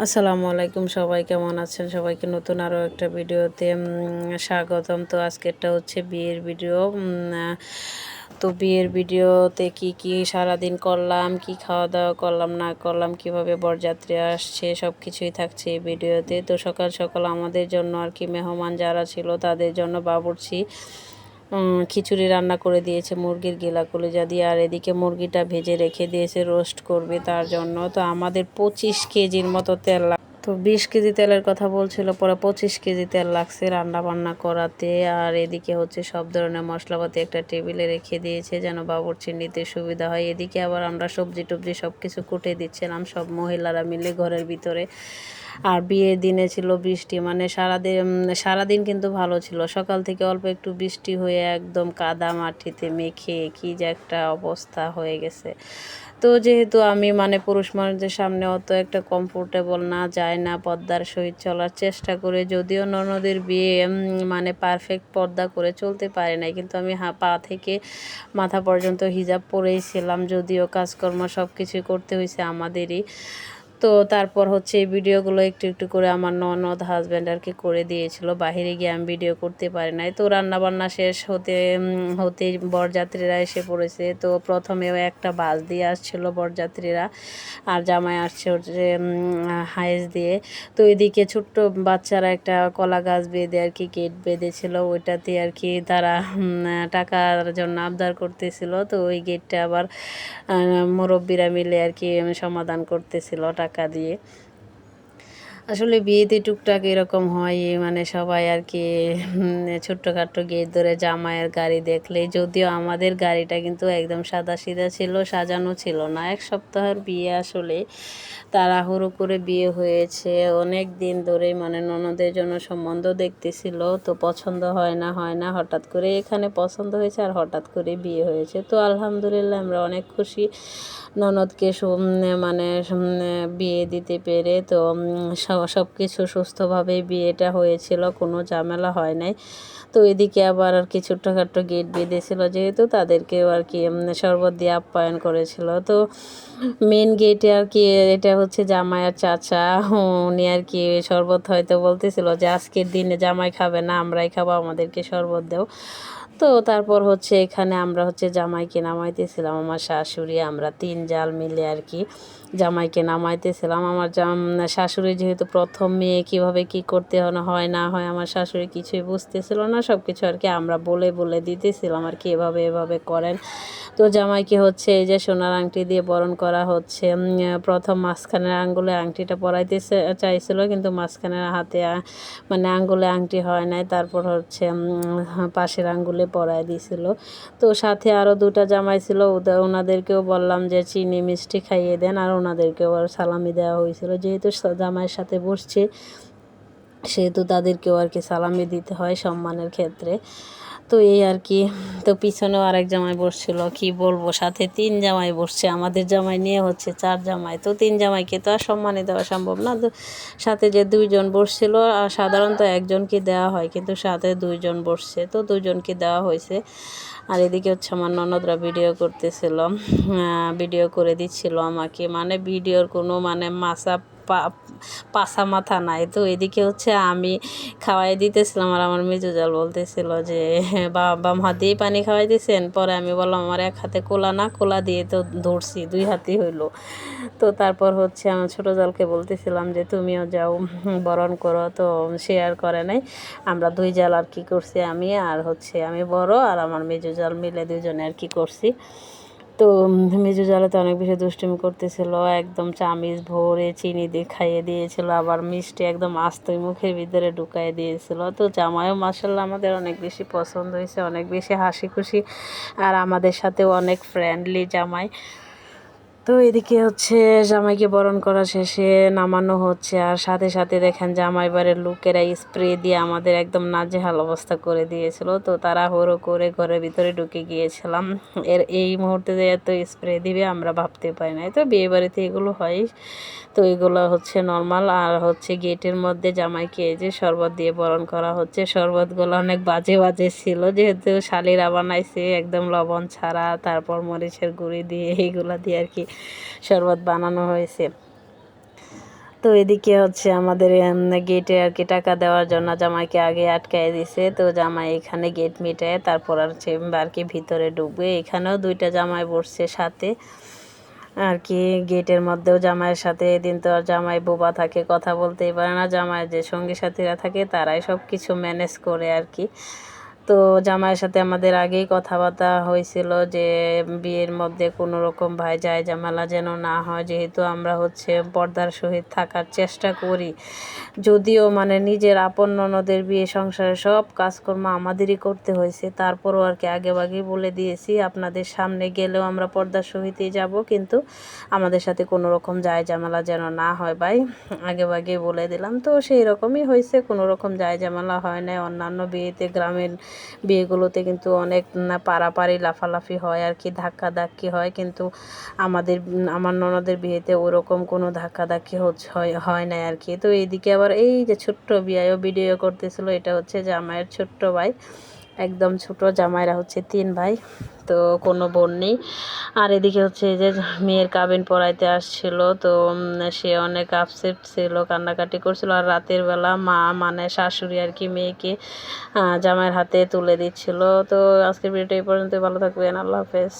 আসসালামু আলাইকুম সবাই কেমন আছেন? সবাইকে নতুন আরও একটা ভিডিওতে স্বাগতম। তো আজকেরটা হচ্ছে বিয়ের ভিডিও তো বিয়ের ভিডিওতে কি কি সারাদিন করলাম কি খাওয়া দাওয়া করলাম না করলাম কীভাবে বরযাত্রী আসছে সব কিছুই থাকছে এই ভিডিওতে। তো সকাল সকাল আমাদের জন্য আর কি মেহমান যারা ছিল তাদের জন্য বাবুর্চি। উম, খিচুড়ি রান্না করে দিয়েছে, মুরগির গিলা কলিজা দিয়ে, আর এদিকে মুরগিটা ভেজে রেখে দিয়েছে রোস্ট করবে তার জন্য। তো আমাদের পঁচিশ কেজির মতো তেল তো বিশ কেজি তেলের কথা বলছিল, পরে পঁচিশ কেজি তেল লাগছে রান্না বান্না করাতে। আর এদিকে হচ্ছে সব ধরনের মশলাপাতি একটা টেবিলে রেখে দিয়েছে, যেন বাবুর্চি নিতে সুবিধা হয়। এদিকে আবার আমরা সবজি টবজি সব কিছু কুটে দিচ্ছিলাম, সব মহিলারা মিলে ঘরের ভিতরে। আর বিয়ের দিনে ছিল বৃষ্টি মানে সারাদিন সারাদিন কিন্তু ভালো ছিল। সকাল থেকে অল্প একটু বৃষ্টি হয়ে একদম কাদা মাটিতে মেখে কি যে একটা অবস্থা হয়ে গেছে। তো যেহেতু আমি মানে পুরুষ মানুষদের সামনে অত একটা কমফোর্টেবল না, যায় না পর্দার সহিত চলার চেষ্টা করে, যদিও ননদের বিয়ে মানে পারফেক্ট পর্দা করে চলতে পারে নাই, কিন্তু আমি হা, পা থেকে মাথা পর্যন্ত হিজাব পরেই ছিলাম, যদিও কাজকর্ম সব কিছুই করতে হয়েছে আমাদেরই। তো তারপর হচ্ছে এই ভিডিওগুলো একটু একটু করে আমার ননদ হাজব্যান্ড আর কি করে দিয়েছিল। বাহিরে গিয়ে আমি ভিডিও করতে পারি নাই। তো রান্না বান্না শেষ হতে হতে বরযাত্রীরা এসে পড়েছে। তো প্রথমেও একটা বাস দিয়ে আসছিল বরযাত্রীরা। আর জামাই আসছে হচ্ছে হাইস দিয়ে। তো এদিকে ছোট্ট বাচ্চারা একটা কলা গাছ বেঁধে আর কি গেট বেঁধেছিল। ওইটাতে আর কি তারা টাকার জন্য আবদার করতেছিল। তো ওই গেটটা আবার মুরব্বিরা মিলে আর কি সমাধান করতেছিল টাকা দিয়ে আসলে বিয়েতে টুকটাক এরকম হয় মানে সবাই আর কি ছোট্টখাট্টো গেট ধরে জামাইয়ের গাড়ি দেখলে যদিও আমাদের গাড়িটা কিন্তু একদম সাদা সিধা ছিল, সাজানো ছিল না। এক সপ্তাহের বিয়ে আসলে তাড়াহুড়ো করে বিয়ে হয়েছে। অনেক দিন ধরে মানে ননদের জন্য সম্বন্ধ দেখতেছিল, তো পছন্দ হয় না হয় না, হঠাৎ করে এখানে পছন্দ হয়েছে আর হঠাৎ করে বিয়ে হয়েছে। তো আলহামদুলিল্লাহ আমরা অনেক খুশি ননদকে মানে বিয়ে দিতে পেরে, তো সব কিছু সুস্থভাবে বিয়েটা হয়েছিল, কোনো ঝামেলা হয় নাই। তো এদিকে আবার আর কি ছোট্টখাট্টো গেট বেঁধেছিল, যেহেতু তাদেরকেও আর কি শরবত দিয়ে আপ্যায়ন করেছিল। তো মেন গেটে আর কি, এটা হচ্ছে জামাই আর চাচা, উনি আর কি শরবত হয়তো বলতেছিল যে, আজকের দিনে জামাই খাবে না, আমরাই খাব, আমাদেরকে শরবত দেও। তো তারপর হচ্ছে এখানে আমরা হচ্ছে জামাইকে নামাইতেছিলাম, আমার শাশুড়ি, আমরা তিন জাল মিলে আর কি জামাইকে নামাইতেছিলাম। আমার জাম, শাশুড়ি যেহেতু প্রথম মেয়ে, কীভাবে কি করতে হয়- না, হয় আমার শাশুড়ি কিছুই বুঝতেছিল না সব কিছু আর কি আমরা বলে বলে দিতেছিলাম আর কি, এভাবে এভাবে করেন। তো জামাইকে হচ্ছে, এই যে সোনার আংটি দিয়ে বরণ করা হচ্ছে প্রথম মাঝখানের আঙ্গুলে আংটিটা পরাইতে চাইছিল, কিন্তু মাঝখানের হাতে মানে আঙ্গুলে আংটি হয় নাই, তারপর হচ্ছে পাশের আঙ্গুলে পরাই দিয়েছিল তো সাথে আরও দুটা জামাই ছিল ওনাদেরকেও বললাম যে, চিনি, মিষ্টি খাইয়ে দেন। আর ওনাদেরকেও সালামি দেওয়া হয়েছিল, যেহেতু জামাইয়ের সাথে বসছে। সেহেতু তাদেরকেও আর কি সালামি দিতে হয় সম্মানের ক্ষেত্রে। তো এই আর কি, তো পিছনেও আরেক জামাই বসছিল। কি বলব, সাথে তিন জামাই বসছে। আমাদের জামাই নিয়ে হচ্ছে চার জামাই। তো তিন জামাইকে তো আর সম্মানই দেওয়া সম্ভব না। তো সাথে যে দুইজন বসছিল, আর সাধারণত একজনকে দেওয়া হয়, কিন্তু সাথে দুইজন বসছে। তো দুইজনকে দেওয়া হয়েছে। আর এদিকে হচ্ছে আমার ননদরা ভিডিও করতেছিল। ভিডিও করে দিচ্ছিল আমাকে। মানে ভিডিওর কোনো মানে মাসা পা- পাছা মাথা নাই। তো এদিকে হচ্ছে আমি খাওয়াই দিতেছিলাম আর আমার মেজো জাল বলতেছিল যে বা- বাম হাত দিয়ে পানি খাওয়াই দিয়েছেন পরে আমি বললাম, আমার এক হাতে কোলা না, কোলা দিয়ে তো ধরছি, দুই হাতেই হইল। তো তারপর হচ্ছে আমার ছোটো জালকে বলতেছিলাম যে, তুমিও যাও, বরণ করো। তো শেয়ার করে নাই। আমরা দুই জাল আর কি করছি আমি আর হচ্ছে আমি বড় আর আমার মেজো জাল মিলে দুজনে আর কি করছি। তো মেজু জ্বালাতে অনেক বেশি দুষ্টুমি করতেছিল, একদম চামিচ ভরে চিনি দিয়ে খাইয়ে দিয়েছিল, আবার মিষ্টি একদম আস্তই মুখের ভিতরে ঢুকাই দিয়েছিল। তো জামাইও মাসাল্লাহ আমাদের অনেক বেশি পছন্দ হয়েছে, অনেক বেশি হাসি খুশি আর আমাদের সাথেও অনেক ফ্রেন্ডলি জামাই। তো এদিকে হচ্ছে জামাইকে বরণ করা শেষে নামানো হচ্ছে, আর সাথে সাথে দেখেন জামাই বাড়ির লোকেরা স্প্রে দিয়ে আমাদের একদম নাজেহাল অবস্থা করে দিয়েছিল। তো তারা হরো করে ঘরের ভিতরে ঢুকে গিয়েছিলাম। এর এই মুহূর্তে যে এত স্প্রে দিবে আমরা ভাবতে পারি নাই। তো বিয়ে বাড়িতে এগুলো হয়, তো এগুলো হচ্ছে নর্মাল আর হচ্ছে গেটের মধ্যে জামাইকে যে শরবত দিয়ে বরণ করা হচ্ছে। শরবতগুলো অনেক বাজে বাজে ছিল, যেহেতু শালিরা বানাইছে একদম লবণ ছাড়া, তারপর মরিচের গুঁড়ি দিয়ে এইগুলো দিয়ে আর কি শরবত বানানো হয়েছে। তো এদিকে হচ্ছে আমাদের গেটে আর কি টাকা দেওয়ার জন্য জামাইকে আগে আটকায় দিছে। তো জামাই এখানে গেট মিটায়, তারপর আর হচ্ছে আর কি ভিতরে ঢুকবে। এখানেও দুইটা জামাই বসছে সাথে। আর কি গেটের মধ্যেও জামাইয়ের সাথে, এদিন তো আর জামাই বোবা থাকে, কথা বলতেই পারে না। জামাই যে সঙ্গী সাথীরা থাকে, তারাই সব কিছু ম্যানেজ করে আর কি। তো জামাইয়ের সাথে আমাদের আগেই কথাবার্তা হয়েছিল যে, বিয়ের মধ্যে কোনো রকম ভাই যায় জামালা যেন না হয়। যেহেতু আমরা হচ্ছে পর্দার সহিত থাকার চেষ্টা করি, যদিও মানে নিজের আপন ননদের বিয়ে সংসারে সব কাজকর্ম আমাদেরই করতে হয়েছে। তারপরও আর কি আগে আগেই বলে দিয়েছি, আপনাদের সামনে গেলেও আমরা পর্দার সহিতই যাব, কিন্তু আমাদের সাথে কোনো রকম যায় জামালা যেন না হয় ভাই। আগে আগেই বলে দিলাম। তো সেই রকমই হয়েছে, কোনো রকম যায় জামালা হয় না অন্যান্য বিয়েতে গ্রামের বিয়েগুলোতে কিন্তু অনেক পাড়াপাড়ি লাফালাফি হয়, আর কি ধাক্কা ধাক্কি হয়, কিন্তু আমাদের, আমার ননদের বিয়েতে ওরকম কোনো ধাক্কা ধাক্কি হয় না আর কি। তো এইদিকে আবার এই যে ছোট্ট বিয়েও ভিডিও করতেছিল, এটা হচ্ছে যে আমার ছোট্ট ভাই একদম ছোট জামাইরা হচ্ছে তিন ভাই, তো কোনো বোন নেই। আর এদিকে হচ্ছে যে মেয়ের কাবিন পড়াইতে আসছিল, তো সে অনেক আপসেট ছিল, কান্নাকাটি করছিল। আর রাতের বেলা মা মানে শাশুড়ি আর কি মেয়েকে জামাইয়ের হাতে তুলে দিচ্ছিল। তো আজকের ভিডিওটা এই পর্যন্ত ভালো থাকবেন। আল্লাহ হাফেজ।